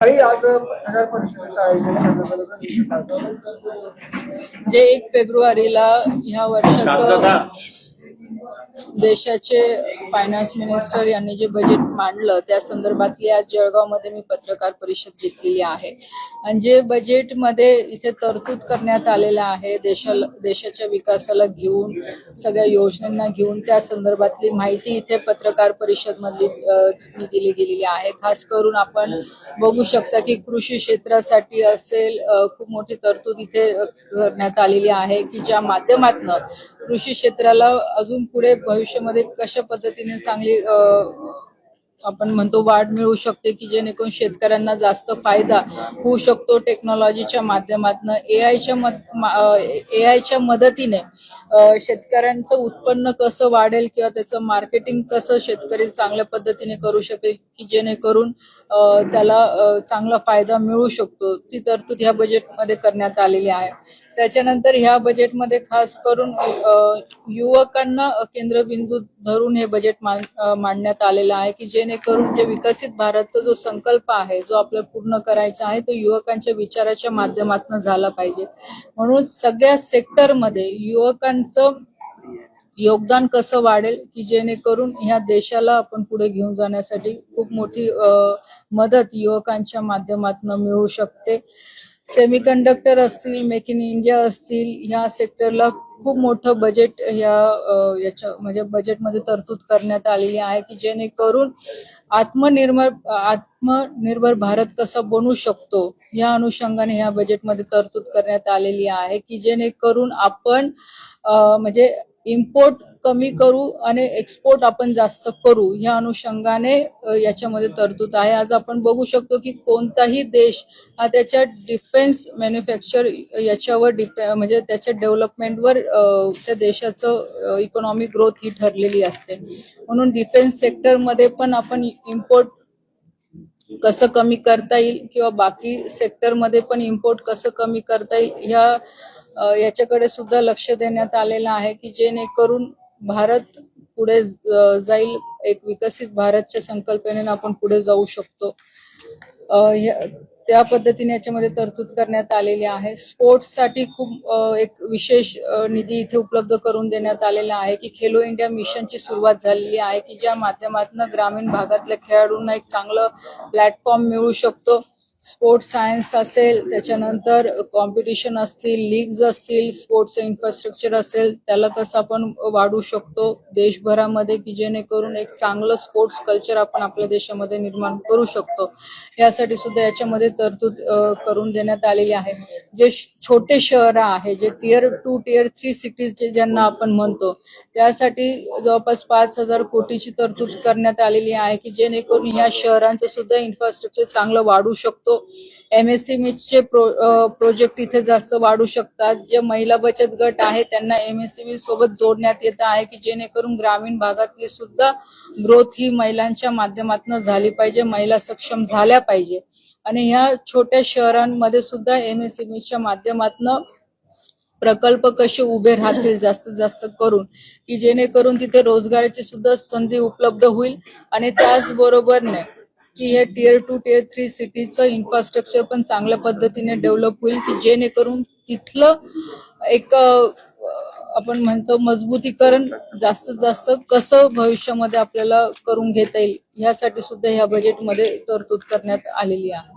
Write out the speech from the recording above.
काही आज पत्रकार परिषदेचं आयोजन करण्यात आलं होतं. जे एक फेब्रुवारीला ह्या वर्षाचं देशाचे फायनान्स मिनिस्टर यांनी जे बजेट मांडलं त्या संदर्भातली आज जळगावमध्ये मी पत्रकार परिषद घेतलेली आहे. आणि जे बजेटमध्ये इथे तरतूद करण्यात आलेलं आहे देशाला देशाच्या विकासाला घेऊन सगळ्या योजनांना घेऊन त्या संदर्भातली माहिती इथे पत्रकार परिषद मधली दिली गेलेली आहे. खास करून आपण बघू शकता की कृषी क्षेत्रासाठी असेल खूप मोठी तरतूद इथे करण्यात आलेली आहे की ज्या माध्यमातनं कृषी क्षेत्राला अजून पुढे भविष्यामध्ये कशा पद्धतीने चांगली अ, आपण म्हणतो वाढ मिळू शकते की जेणेकरून शेतकऱ्यांना जास्त फायदा होऊ शकतो टेक्नॉलॉजीच्या माध्यमातून एआयच्या एआयच्या मदतीने शेतकऱ्यांचं उत्पन्न कसं वाढेल किंवा त्याचं मार्केटिंग कसं शेतकरी चांगल्या पद्धतीने करू शकेल की जेणेकरून त्याला चांगला फायदा मिळू शकतो. ती तरतूद ह्या बजेटमध्ये करण्यात आलेली आहे. त्याच्यानंतर ह्या बजेटमध्ये खास करून युवकांना केंद्रबिंदू धरून हे बजेट मांडण्यात आलेलं आहे की जेणेकरून जे विकसित भारतचा जो संकल्प आहे जो आपल्याला पूर्ण करायचा आहे तो युवकांच्या विचाराच्या माध्यमातून झाला पाहिजे. म्हणून सगळ्या सेक्टरमध्ये युवकांचं योगदान कसं वाढेल की जेणेकरून ह्या देशाला आपण पुढे घेऊन जाण्यासाठी खूप मोठी मदत युवकांच्या माध्यमातून मिळू शकते. सेमीकंडक्टर असतील मेक इन इंडिया असतील ह्या सेक्टरला खूप मोठं बजेट ह्या याच्या म्हणजे बजेटमध्ये तरतूद करण्यात आलेली आहे की जेणेकरून आत्मनिर्भर आत्मनिर्भर भारत कसा बनू शकतो या अनुषंगाने ह्या बजेटमध्ये तरतूद करण्यात आलेली आहे की जेणेकरून आपण म्हणजे इम्पोर्ट कमी करू आणि एक्सपोर्ट आपण जास्त करू ह्या अनुषंगाने याच्यामध्ये तरतूद आहे. आज आपण बघू शकतो की कोणताही देश हा त्याच्या डिफेन्स मॅन्युफॅक्चर याच्यावर डिपे म्हणजे त्याच्या डेव्हलपमेंटवर त्या देशाचं इकॉनॉमिक ग्रोथ ही ठरलेली असते. म्हणून डिफेन्स सेक्टरमध्ये पण आपण इम्पोर्ट कसं कमी करता येईल किंवा बाकी सेक्टरमध्ये पण इम्पोर्ट कसं कमी करता येईल ह्या याच्याकडे सुद्धा लक्ष देण्यात आलेलं आहे की जेणेकरून भारत पुढे जाईल एक विकसित भारतच्या संकल्पनेने आपण पुढे जाऊ शकतो. अ, त्या पद्धतीने याच्यामध्ये तरतूद करण्यात आलेली आहे. स्पोर्ट्ससाठी खूप एक विशेष निधी इथे उपलब्ध करून देण्यात आलेला आहे की खेलो इंडिया मिशनची सुरुवात झालेली आहे की ज्या माध्यमातून ग्रामीण भागातल्या खेळाडूंना एक चांगलं प्लॅटफॉर्म मिळू शकतो. स्पोर्ट्स सायन्स असेल त्याच्यानंतर कॉम्पिटिशन असतील लीग्ज असतील स्पोर्ट्सचं इन्फ्रास्ट्रक्चर असेल त्याला कसं आपण वाढू शकतो देशभरामध्ये की जेणेकरून एक चांगलं स्पोर्ट्स कल्चर आपण आपल्या देशामध्ये निर्माण करू शकतो. यासाठी सुद्धा याच्यामध्ये तरतूद करून देण्यात आलेली आहे. जे छोटे शहर आहे जे tier two tier three cities जे ज्यांना आपण म्हणतो त्यासाठी जवळपास पाच हजार कोटीची तरतूद करण्यात आलेली आहे की जेणेकरून ह्या शहरांचं सुद्धा इन्फ्रास्ट्रक्चर चांगलं वाढू शकतो एमएससीमीचे प्रो प्रोजेक्ट इथे जास्त वाढू शकतात. जे महिला बचत गट आहे त्यांना एमएससीमी सोबत जोडण्यात येत आहे की जेणेकरून ग्रामीण भागातली सुद्धा ग्रोथ ही महिलांच्या माध्यमातून झाली पाहिजे महिला सक्षम झाल्या पाहिजे. आणि ह्या छोट्या शहरांमध्ये सुद्धा एमएससीमीच्या माध्यमातून प्रकल्प कसे उभे राहतील जास्तीत जास्त करून की जेणेकरून तिथे रोजगाराची सुद्धा संधी उपलब्ध होईल. आणि त्याचबरोबरने की हे टिअर टू टिअर थ्री सिटीचं इन्फ्रास्ट्रक्चर पण चांगल्या पद्धतीने डेव्हलप होईल की जेणेकरून तिथलं एक आपण म्हणतो मजबूतीकरण जास्तीत जास्त कसं भविष्यामध्ये आपल्याला करून घेता येईल ह्यासाठी सुद्धा ह्या बजेटमध्ये तरतूद करण्यात आलेली आहे.